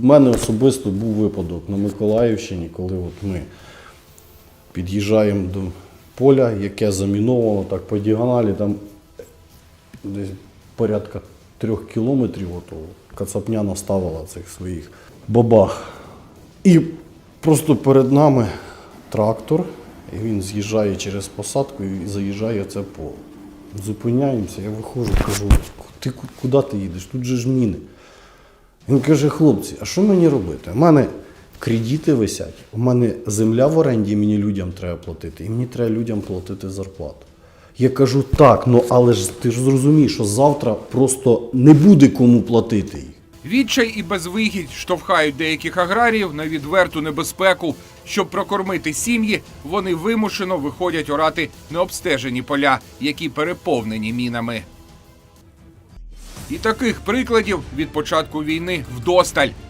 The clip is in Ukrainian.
в мене особисто був випадок на Миколаївщині, коли от ми під'їжджаємо до поля, яке заміновано так по діагоналі, там десь порядка трьох кілометрів ото, кацапня наставила цих своїх бабах. І просто перед нами трактор, і він з'їжджає через посадку і заїжджає це поле. Зупиняємося, я виходжу, кажу, ти куди ти їдеш? Тут же ж міни. Він каже, хлопці, а що мені робити? У мене кредити висять, у мене земля в оренді, мені людям треба платити, і мені треба людям платити зарплату. Я кажу, так, ну але ж ти ж зрозумієш, що завтра просто не буде кому платити їх. Відчай і безвигідь штовхають деяких аграріїв на відверту небезпеку. Щоб прокормити сім'ї, вони вимушено виходять орати необстежені поля, які переповнені мінами. І таких прикладів від початку війни вдосталь.